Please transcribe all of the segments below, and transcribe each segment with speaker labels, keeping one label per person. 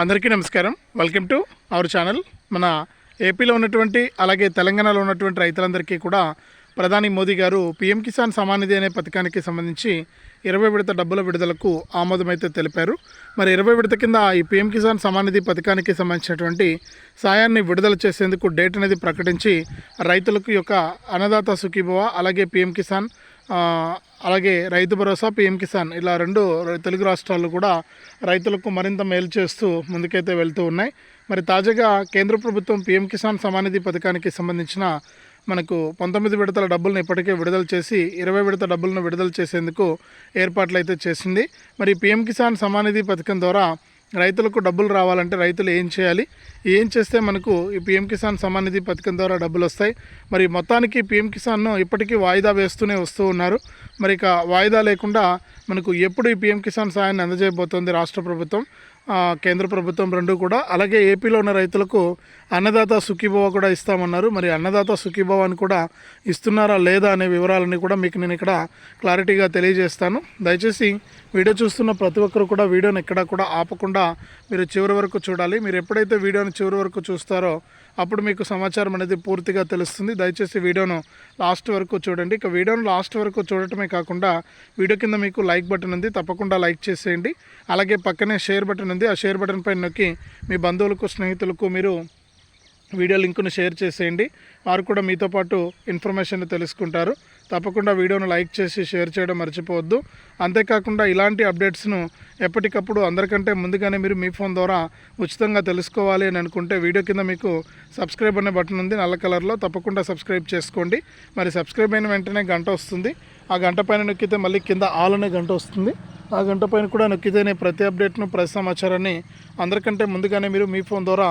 Speaker 1: అందరికీ నమస్కారం. Welcome to our channel మన ఏపీలో ఉన్నటువంటి అలాగే తెలంగాణలో ఉన్నటువంటి రైతులందరికీ కూడా ప్రధాని మోదీ గారు పీఎం కిసాన్ సమానిధి అనే పథకానికి సంబంధించి ఇరవై విడత డబ్బుల విడుదలకు ఆమోదమైతే తెలిపారు. మరి ఇరవై విడత కింద ఈ పీఎం కిసాన్ సమానిధి పథకానికి సంబంధించినటువంటి సాయాన్ని విడుదల చేసేందుకు డేట్ అనేది ప్రకటించి రైతులకు యొక్క అన్నదాత సుఖీభవ అలాగే పీఎం కిసాన్ అలాగే రైతు భరోసా పీఎం కిసాన్ ఇలా రెండు తెలుగు రాష్ట్రాలు కూడా రైతులకు మరింత మేలు చేస్తూ ముందుకైతే వెళ్తూ ఉన్నాయి. మరి తాజాగా కేంద్ర ప్రభుత్వం పీఎం కిసాన్ సమానిధి పథకానికి సంబంధించిన మనకు పంతొమ్మిది విడతల డబ్బులను ఇప్పటికే విడుదల చేసి ఇరవై విడత డబ్బులను విడుదల చేసేందుకు ఏర్పాట్లు అయితే చేసింది. మరి పీఎం కిసాన్ సమానిధి పథకం ద్వారా రైతులకు డబ్బులు రావాలంటే రైతులు ఏం చేయాలి? ఏం చేస్తే మనకు ఈ పీఎం కిసాన్ సమ్మాన్ నిధి పథకం ద్వారా డబ్బులు వస్తాయి? మరి మొత్తానికి పీఎం కిసాన్ను ఇప్పటికీ వాయిదా వేస్తూనే వస్తూ ఉన్నారు. మరి ఇక వాయిదా లేకుండా మనకు ఎప్పుడు ఈ పీఎం కిసాన్ సాయాన్ని అందజేయబోతోంది రాష్ట్ర ప్రభుత్వం? కేంద్ర ప్రభుత్వం రెండు కూడా. అలాగే ఏపీలో ఉన్న రైతులకు అన్నదాత సుఖీభవ కూడా ఇస్తామన్నారు. మరి అన్నదాత సుఖీభవాన్ని కూడా ఇస్తున్నారా లేదా అనే వివరాలన్నీ కూడా మీకు నేను ఇక్కడ క్లారిటీగా తెలియజేస్తాను. దయచేసి వీడియో చూస్తున్న ప్రతి ఒక్కరు కూడా వీడియోని ఎక్కడా కూడా ఆపకుండా మీరు చివరి వరకు చూడాలి. మీరు ఎప్పుడైతే వీడియోని చివరి వరకు చూస్తారో అప్పుడు మీకు సమాచారం అనేది పూర్తిగా తెలుస్తుంది. దయచేసి వీడియోను లాస్ట్ వరకు చూడండి. ఇక వీడియోను లాస్ట్ వరకు చూడటమే కాకుండా వీడియో కింద మీకు లైక్ బటన్ ఉంది. తప్పకుండా లైక్ చేసేయండి. అలాగే పక్కనే షేర్ బటన్ ఉంది. ఆ షేర్ బటన్ పైన నొక్కి మీ బంధువులకు స్నేహితులకు మీరు వీడియో లింకును షేర్ చేసేయండి. వారు కూడా మీతో పాటు ఇన్ఫర్మేషన్ తెలుసుకుంటారు. తప్పకుండా వీడియోను లైక్ చేసి షేర్ చేయడం మర్చిపోవద్దు. అంతేకాకుండా ఇలాంటి అప్డేట్స్ను ఎప్పటికప్పుడు అందరికంటే ముందుగానే మీరు మీ ఫోన్ ద్వారా ఉచితంగా తెలుసుకోవాలి అని అనుకుంటే వీడియో కింద మీకు సబ్స్క్రైబ్ అనే బటన్ ఉంది. నల్ల కలర్లో తప్పకుండా సబ్స్క్రైబ్ చేసుకోండి. మరి సబ్స్క్రైబ్ అయిన వెంటనే గంట వస్తుంది. ఆ గంట పైన నొక్కితే మళ్ళీ కింద ఆల్ అనే గంట వస్తుంది. ఆ గంట పైన కూడా నొక్కితేనే ప్రతి అప్డేట్ను ప్రతి సమాచారాన్ని అందరికంటే ముందుగానే మీరు మీ ఫోన్ ద్వారా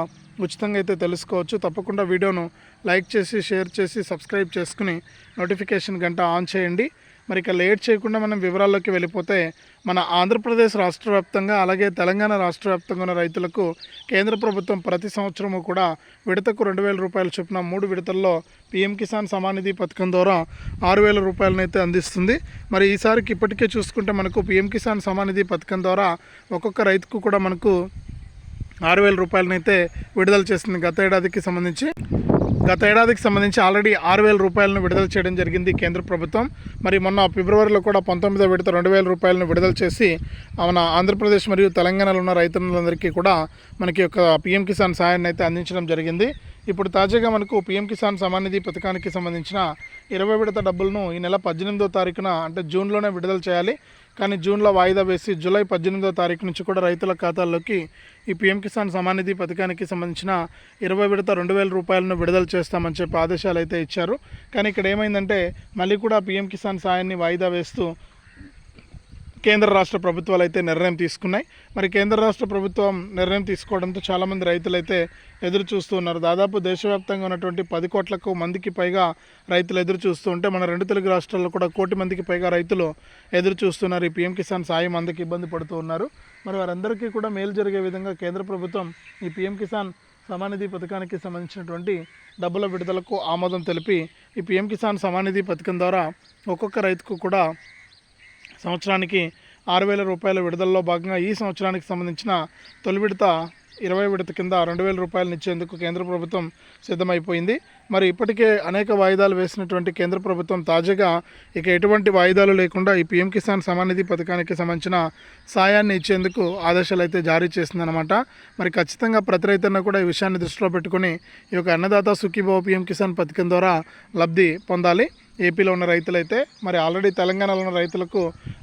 Speaker 1: ఉచితంగా అయితే తెలుసుకోవచ్చు. తప్పకుండా వీడియోను లైక్ చేసి షేర్ చేసి సబ్స్క్రైబ్ చేసుకుని నోటిఫికేషన్ గంట ఆన్ చేయండి. మరి ఇక లేట్ చేయకుండా మనం వివరాల్లోకి వెళ్ళిపోతే మన ఆంధ్రప్రదేశ్ రాష్ట్ర వ్యాప్తంగా అలాగే తెలంగాణ రాష్ట్ర వ్యాప్తంగా ఉన్న రైతులకు కేంద్ర ప్రభుత్వం ప్రతి సంవత్సరము కూడా విడతకు రెండు వేల రూపాయలు చొప్పున మూడు విడతల్లో పీఎం కిసాన్ సమానిధి పథకం ద్వారా ఆరు వేల రూపాయలను అయితే అందిస్తుంది. మరి ఈసారికి ఇప్పటికే చూసుకుంటే మనకు పీఎం కిసాన్ సమానిధి పథకం ద్వారా ఒక్కొక్క రైతుకు కూడా మనకు ఆరు వేల రూపాయలనైతే విడుదల చేసింది గత ఏడాదికి సంబంధించి గత ఏడాదికి సంబంధించి ఆల్రెడీ ఆరు వేల రూపాయలను విడుదల చేయడం జరిగింది కేంద్ర ప్రభుత్వం. మరి మొన్న ఫిబ్రవరిలో కూడా పంతొమ్మిదో విడత రెండు వేల రూపాయలను విడుదల చేసి మన ఆంధ్రప్రదేశ్ మరియు తెలంగాణలో ఉన్న రైతులందరికీ కూడా మనకి ఒక పిఎం కిసాన్ సహాయాన్ని అయితే అందించడం జరిగింది. ఇప్పుడు తాజాగా మనకు పిఎం కిసాన్ సమానిధి పథకానికి సంబంధించిన ఇరవై విడత డబ్బులను ఈ నెల పద్దెనిమిదో తారీఖున అంటే జూన్లోనే విడుదల చేయాలి. కానీ జూన్లో వాయిదా వేసి జూలై పద్దెనిమిదో తారీఖు నుంచి కూడా రైతుల ఖాతాల్లోకి ఈ పీఎం కిసాన్ సమానిధి పథకానికి సంబంధించిన ఇరవై విడత రెండు వేల రూపాయలను విడుదల చేస్తామని చెప్పి ఆదేశాలు అయితే ఇచ్చారు. కానీ ఇక్కడ ఏమైందంటే మళ్ళీ కూడా పీఎం కిసాన్ సాయాన్ని వాయిదా వేస్తూ కేంద్ర రాష్ట్ర ప్రభుత్వాలు అయితే నిర్ణయం తీసుకున్నాయి. మరి కేంద్ర రాష్ట్ర ప్రభుత్వం నిర్ణయం తీసుకోవడంతో చాలామంది రైతులు అయితే ఎదురు చూస్తూ ఉన్నారు. దాదాపు దేశవ్యాప్తంగా ఉన్నటువంటి పది కోట్లకు మందికి పైగా రైతులు ఎదురు చూస్తూ ఉంటే మన రెండు తెలుగు రాష్ట్రాల్లో కూడా కోటి మందికి పైగా రైతులు ఎదురు చూస్తున్నారు. ఈ పీఎం కిసాన్ సాయం అందరికి ఇబ్బంది పడుతూ ఉన్నారు. మరి వారందరికీ కూడా మేలు జరిగే విధంగా కేంద్ర ప్రభుత్వం ఈ పీఎం కిసాన్ సమానిధి పథకానికి సంబంధించినటువంటి డబ్బుల విడుదలకు ఆమోదం తెలిపి ఈ పీఎం కిసాన్ సమానిధి పథకం ద్వారా ఒక్కొక్క రైతుకు కూడా సంవత్సరానికి ఆరు వేల రూపాయల విడుదలలో భాగంగా ఈ సంవత్సరానికి సంబంధించిన తొలి విడత ఇరవై విడత కింద రెండు వేల రూపాయలను ఇచ్చేందుకు కేంద్ర ప్రభుత్వం సిద్ధమైపోయింది. మరి ఇప్పటికే అనేక వాయిదాలు వేసినటువంటి కేంద్ర ప్రభుత్వం తాజాగా ఇక ఎటువంటి వాయిదాలు లేకుండా ఈ పీఎం కిసాన్ సమానిధి పథకానికి సంబంధించిన సాయాన్ని ఇచ్చేందుకు ఆదేశాలు అయితే జారీ చేసిందనమాట మరి ఖచ్చితంగా ప్రతి రైతన్న కూడా ఈ విషయాన్ని దృష్టిలో పెట్టుకుని ఈ యొక్క అన్నదాత సుఖీభావ పీఎం కిసాన్ పథకం ద్వారా లబ్ధి పొందాలి. ఏపీలో ఉన్న రైతులైతే మరి ఆల్రెడీ తెలంగాణలో ఉన్న రైతులకు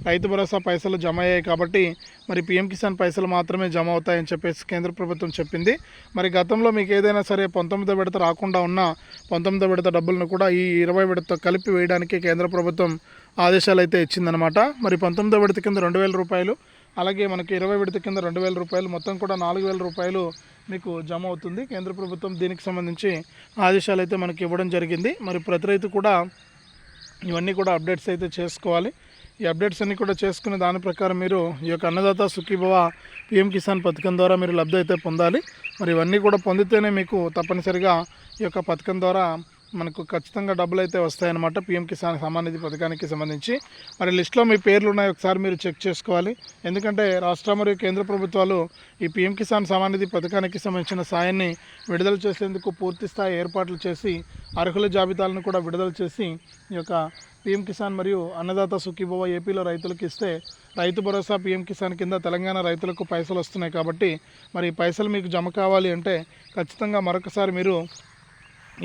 Speaker 1: రైతు భరోసా పైసలు జమ అయ్యాయి కాబట్టి మరి పీఎం కిసాన్ పైసలు మాత్రమే జమ అవుతాయని చెప్పేసి కేంద్ర ప్రభుత్వం చెప్పింది. మరి గతంలో మీకు ఏదైనా సరే పంతొమ్మిదో విడత రాకుండా ఉన్న పంతొమ్మిదో విడత డబ్బులను కూడా ఈ ఇరవై విడత కలిపి వేయడానికి కేంద్ర ప్రభుత్వం ఆదేశాలు అయితే ఇచ్చిందనమాట మరి పంతొమ్మిదో విడత కింద రెండు వేల రూపాయలు అలాగే మనకి ఇరవై విడత కింద రెండు వేల రూపాయలు మొత్తం కూడా నాలుగు వేల రూపాయలు మీకు జమ అవుతుంది. కేంద్ర ప్రభుత్వం దీనికి సంబంధించి ఆదేశాలు అయితే మనకి ఇవ్వడం జరిగింది. మరి ప్రతి రైతు కూడా ఇవన్నీ కూడా అప్డేట్స్ అయితే చేసుకోవాలి. ఈ అప్డేట్స్ అన్నీ కూడా చేసుకుని దాని ప్రకారం మీరు ఈ యొక్క అన్నదాత సుఖీభవ పిఎం కిసాన్ పథకం ద్వారా మీరు లబ్ధి అయితే పొందాలి. మరి ఇవన్నీ కూడా పొందితేనే మీకు తప్పనిసరిగా ఈ యొక్క పథకం ద్వారా మనకు ఖచ్చితంగా డబ్బులు అయితే వస్తాయన్నమాట. పిఎం కిసాన్ సమానిధి నిధి పథకానికి సంబంధించి. మరి లిస్ట్లో మీ పేర్లు ఉన్నాయి ఒకసారి మీరు చెక్ చేసుకోవాలి. ఎందుకంటే రాష్ట్ర మరియు కేంద్ర ప్రభుత్వాలు ఈ పిఎం కిసాన్ సమానిధి నిధి పథకానికి సంబంధించిన సాయాన్ని విడుదల చేసేందుకు పూర్తి స్థాయి ఏర్పాట్లు చేసి అర్హుల జాబితాలను కూడా విడుదల చేసి ఈ యొక్క పీఎం కిసాన్ మరియు అన్నదాత సుఖీభవ ఏపీలో రైతులకు ఇస్తే రైతు భరోసా పీఎం కిసాన్ కింద తెలంగాణ రైతులకు పైసలు వస్తున్నాయి కాబట్టి మరి పైసలు మీకు జమ కావాలి అంటే ఖచ్చితంగా మరొకసారి మీరు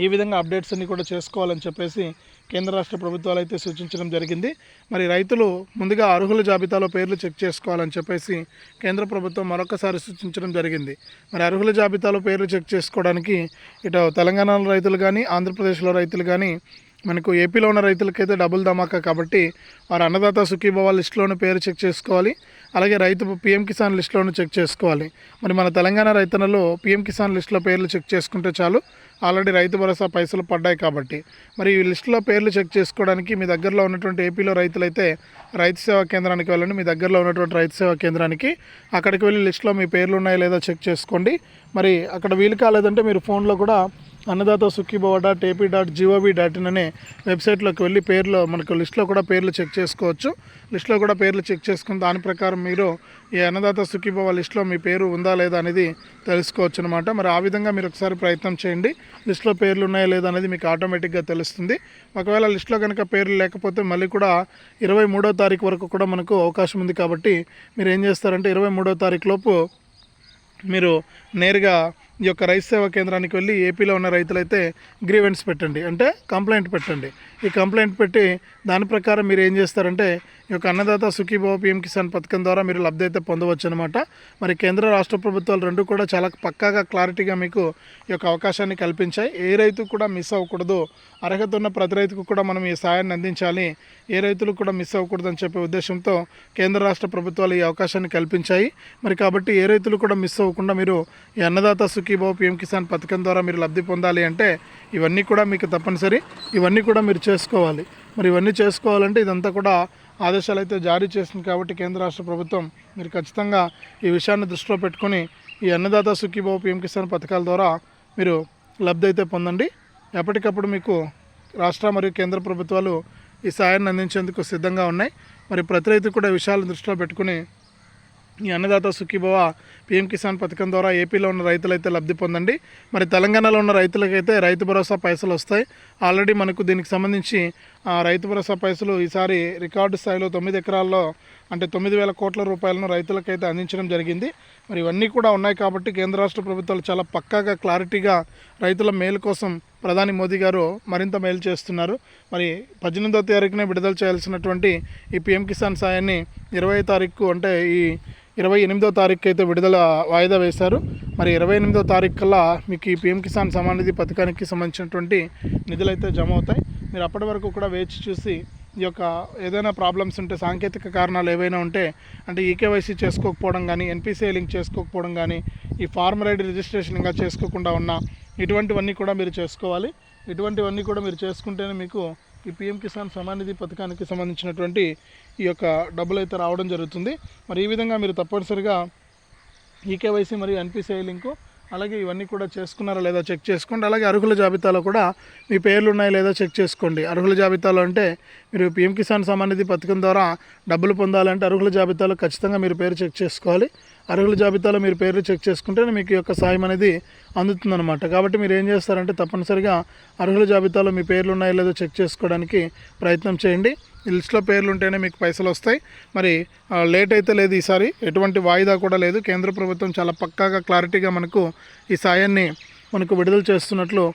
Speaker 1: ఈ విధంగా అప్డేట్స్ అన్ని కూడా చేసుకోవాలని చెప్పేసి కేంద్ర రాష్ట్ర ప్రభుత్వాలు అయితే సూచించడం జరిగింది. మరి రైతులు ముందుగా అర్హుల జాబితాలో పేర్లు చెక్ చేసుకోవాలని చెప్పేసి కేంద్ర ప్రభుత్వం మరొకసారి సూచించడం జరిగింది. మరి అర్హుల జాబితాలో పేర్లు చెక్ చేసుకోవడానికి ఇటు తెలంగాణలో రైతులు కానీ ఆంధ్రప్రదేశ్లో రైతులు కానీ మనకు ఏపీలో ఉన్న రైతులకైతే డబుల్ ధమాకా కాబట్టి వారు అన్నదాత సుఖీభవ లిస్టులోని పేరు చెక్ చేసుకోవాలి. అలాగే రైతు పీఎం కిసాన్ లిస్టులోనూ చెక్ చేసుకోవాలి. మరి మన తెలంగాణ రైతన్నలో పీఎం కిసాన్ లిస్టులో పేర్లు చెక్ చేసుకుంటే చాలు. ఆల్రెడీ రైతు భరోసా పైసలు పడ్డాయి కాబట్టి. మరి ఈ లిస్టులో పేర్లు చెక్ చేసుకోవడానికి మీ దగ్గరలో ఉన్నటువంటి ఏపీలో రైతులైతే రైతు సేవా కేంద్రానికి వెళ్ళండి. మీ దగ్గరలో ఉన్నటువంటి రైతు సేవా కేంద్రానికి. అక్కడికి వెళ్ళి లిస్టులో మీ పేర్లు ఉన్నాయో లేదో చెక్ చేసుకోండి. మరి అక్కడ వీలు కాలేదంటే మీరు ఫోన్లో కూడా Annadata Sukhibhava dot AP dot G O V dot in అనే వెబ్సైట్లోకి వెళ్ళి పేర్లు మనకు లిస్ట్లో కూడా పేర్లు చెక్ చేసుకోవచ్చు. లిస్ట్లో కూడా పేర్లు చెక్ చేసుకుని దాని ప్రకారం మీరు ఈ అన్నదాత సుఖీభవ లిస్ట్లో మీ పేరు ఉందా లేదా అనేది తెలుసుకోవచ్చు అనమాట మరి ఆ విధంగా మీరు ఒకసారి ప్రయత్నం చేయండి. లిస్ట్లో పేర్లు ఉన్నాయా లేదా అనేది మీకు ఆటోమేటిక్గా తెలుస్తుంది. ఒకవేళ లిస్ట్లో కనుక పేర్లు లేకపోతే మళ్ళీ కూడా ఇరవై మూడో తారీఖు వరకు కూడా మనకు అవకాశం ఉంది కాబట్టి మీరు ఏం చేస్తారంటే ఇరవై మూడో తారీఖు లోపు మీరు నేరుగా ఈ యొక్క రైతు సేవా కేంద్రానికి వెళ్ళి ఏపీలో ఉన్న రైతులైతే గ్రీవెన్స్ పెట్టండి. అంటే కంప్లైంట్ పెట్టండి. ఈ కంప్లైంట్ పెట్టి దాని ప్రకారం మీరు ఏం చేస్తారంటే యొక్క అన్నదాత సుఖీభావ పిఎం కిసాన్ పథకం ద్వారా మీరు లబ్ధి అయితే పొందవచ్చు అనమాట మరి కేంద్ర రాష్ట్ర ప్రభుత్వాలు రెండు కూడా చాలా పక్కాగా క్లారిటీగా మీకు ఈ యొక్క అవకాశాన్ని కల్పించాయి. ఏ రైతు కూడా మిస్ అవ్వకూడదు. అర్హత ఉన్న ప్రతి రైతుకు కూడా మనం ఈ సాయాన్ని అందించాలి. ఏ రైతులు కూడా మిస్ అవ్వకూడదు అని చెప్పే ఉద్దేశంతో కేంద్ర రాష్ట్ర ప్రభుత్వాలు ఈ అవకాశాన్ని కల్పించాయి. మరి కాబట్టి ఏ రైతులు కూడా మిస్ అవ్వకుండా మీరు ఈ అన్నదాత సుఖీభావ పిఎం కిసాన్ పథకం ద్వారా మీరు లబ్ధి పొందాలి అంటే ఇవన్నీ కూడా మీకు తప్పనిసరి. ఇవన్నీ కూడా మీరు చేసుకోవాలి. మరి ఇవన్నీ చేసుకోవాలంటే ఇదంతా కూడా ఆదేశాలు అయితే జారీ చేసింది కాబట్టి కేంద్ర రాష్ట్ర ప్రభుత్వం మీరు ఖచ్చితంగా ఈ విషయాన్ని దృష్టిలో పెట్టుకొని ఈ అన్నదాత సుఖీభావ పిఎం కిసాన్ పథకాల ద్వారా మీరు లబ్ధి అయితే పొందండి. ఎప్పటికప్పుడు మీకు రాష్ట్ర మరియు కేంద్ర ప్రభుత్వాలు ఈ సాయాన్ని అందించేందుకు సిద్ధంగా ఉన్నాయి. మరి ప్రతి రైతు కూడా విషయాలను దృష్టిలో పెట్టుకుని ఈ అన్నదాత సుఖీభవ పిఎం కిసాన్ పథకం ద్వారా ఏపీలో ఉన్న రైతులైతే లబ్ధి పొందండి. మరి తెలంగాణలో ఉన్న రైతులకైతే రైతు భరోసా పైసలు వస్తాయి. ఆల్రెడీ మనకు దీనికి సంబంధించి ఆ, రైతు భరోసా పైసలు ఈసారి రికార్డు స్థాయిలో తొమ్మిది ఎకరాల్లో అంటే తొమ్మిది వేల కోట్ల రూపాయలను రైతులకైతే అందించడం జరిగింది. మరి ఇవన్నీ కూడా ఉన్నాయి కాబట్టి కేంద్ర రాష్ట్ర ప్రభుత్వాలు చాలా పక్కాగా క్లారిటీగా రైతుల మేలు కోసం ప్రధాని మోదీ గారు మరింత మేలు చేస్తున్నారు. మరి పద్దెనిమిదో తారీఖునే విడుదల చేయాల్సినటువంటి ఈ పిఎం కిసాన్ సాయాన్ని ఇరవై తారీఖు అంటే ఈ ఇరవై ఎనిమిదో తారీఖు అయితే విడుదల వాయిదా వేశారు. మరి ఇరవై ఎనిమిదో తారీఖు కల్లా మీకు ఈ పిఎం కిసాన్ సమాన్ నిధి పథకానికి సంబంధించినటువంటి నిధులు అయితే జమ అవుతాయి. మీరు అప్పటి వరకు కూడా వేచి చూసి ఈ యొక్క ఏదైనా ప్రాబ్లమ్స్ ఉంటే సాంకేతిక కారణాలు ఏవైనా ఉంటే అంటే ఈకేవైసీ చేసుకోకపోవడం కానీ ఎన్పిసిఐ లింక్ చేసుకోకపోవడం కానీ ఈ ఫార్మర్ ఐడి రిజిస్ట్రేషన్ ఇంకా చేసుకోకుండా ఉన్న ఇటువంటివన్నీ కూడా మీరు చేసుకోవాలి. ఇటువంటివన్నీ కూడా మీరు చేసుకుంటేనే మీకు ఈ పిఎం కిసాన్ సమాన్ నిధి పథకానికి సంబంధించినటువంటి ఈ యొక్క డబ్బులు అయితే రావడం జరుగుతుంది. మరి ఈ విధంగా మీరు తప్పనిసరిగా ఈకేవైసీ మరియు ఎన్పిసిఐ లింకు అలాగే ఇవన్నీ కూడా చేసుకున్నారా లేదా చెక్ చేసుకోండి. అలాగే అర్హుల జాబితాలో కూడా మీ పేర్లు ఉన్నాయో లేదా చెక్ చేసుకోండి. అర్హుల జాబితాలో అంటే మీరు పిఎం కిసాన్ సమానిధి పథకం ద్వారా డబ్బులు పొందాలంటే అర్హుల జాబితాలో ఖచ్చితంగా మీరు పేరు చెక్ చేసుకోవాలి. అర్హుల జాబితాలో మీరు పేర్లు చెక్ చేసుకుంటేనే మీకు యొక్క సాయం అనేది అందుతుందన్నమాట. కాబట్టి మీరు ఏం చేస్తారంటే తప్పనిసరిగా అర్హుల జాబితాలో మీ పేర్లు ఉన్నాయో లేదో చెక్ చేసుకోవడానికి ప్రయత్నం చేయండి. లిస్ట్లో పేర్లు ఉంటేనే మీకు పైసలు వస్తాయి. మరి లేట్ అయితే లేదు ఈసారి. ఎటువంటి వాయిదా కూడా లేదు. కేంద్ర ప్రభుత్వం చాలా పక్కాగా క్లారిటీగా మనకు ఈ సాయాన్ని మనకు విడుదల చేస్తున్నట్లు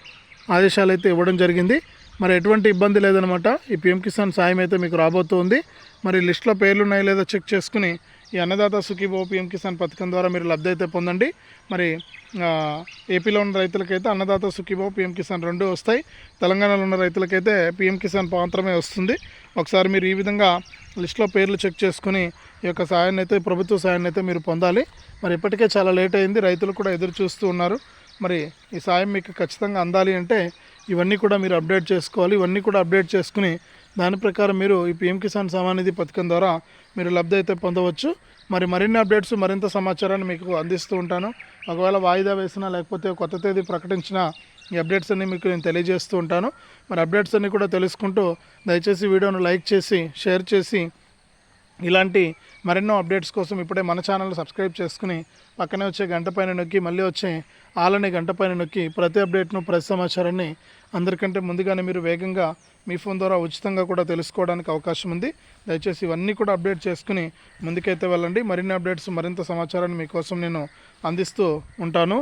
Speaker 1: ఆదేశాలు అయితే ఇవ్వడం జరిగింది. మరి ఎటువంటి ఇబ్బంది లేదనమాట. ఈ పిఎం కిసాన్ సాయం అయితే మీకు రాబోతుంది. మరి లిస్ట్లో పేర్లు ఉన్నాయో లేదో చెక్ చేసుకుని ఈ అన్నదాత సుఖీభో పిఎం కిసాన్ పథకం ద్వారా మీరు లబ్ధి అయితే పొందండి. మరి ఏపీలో ఉన్న రైతులకైతే అన్నదాత సుఖీభో పిఎం కిసాన్ రెండు వస్తాయి. తెలంగాణలో ఉన్న రైతులకైతే పిఎం కిసాన్ మాత్రమే వస్తుంది. ఒకసారి మీరు ఈ విధంగా లిస్ట్లో పేర్లు చెక్ చేసుకుని ఈ యొక్క సాయాన్ని అయితే ప్రభుత్వ సాయాన్ని అయితే మీరు పొందాలి. మరి ఇప్పటికే చాలా లేట్ అయింది. రైతులు కూడా ఎదురు చూస్తూ ఉన్నారు. మరి ఈ సాయం మీకు ఖచ్చితంగా అందాలి అంటే ఇవన్నీ కూడా మీరు అప్డేట్ చేసుకోవాలి. ఇవన్నీ కూడా అప్డేట్ చేసుకుని దాని ప్రకారం మీరు ఈ పిఎం కిసాన్ సమానిధి పథకం ద్వారా మీరు లబ్ధి అయితే పొందవచ్చు. మరి మరిన్ని అప్డేట్స్ మరింత సమాచారాన్ని మీకు అందిస్తూ ఉంటాను. ఒకవేళ వాయిదా వేసినా లేకపోతే కొత్త తేదీ ప్రకటించినా ఈ అప్డేట్స్ అన్ని మీకు నేను తెలియజేస్తూ ఉంటాను. మరి అప్డేట్స్ అన్ని కూడా తెలుసుకుంటూ దయచేసి వీడియోను లైక్ చేసి షేర్ చేసి ఇలాంటి మరెన్నో అప్డేట్స్ కోసం ఇప్పుడే మన ఛానల్ సబ్స్క్రైబ్ చేసుకుని పక్కనే వచ్చే గంట పైన నొక్కి మళ్ళీ వచ్చే ఆలనే గంట పైన నొక్కి ప్రతి అప్డేట్ను ప్రతి సమాచారాన్ని అందరికంటే ముందుగానే మీరు వేగంగా మీ ఫోన్ ద్వారా ఉచితంగా కూడా తెలుసుకోవడానికి అవకాశం ఉంది. దయచేసి ఇవన్నీ కూడా అప్డేట్ చేసుకుని ముందుకైతే వెళ్ళండి. మరిన్ని అప్డేట్స్ మరింత సమాచారాన్ని మీకోసం నేను అందిస్తూ ఉంటాను.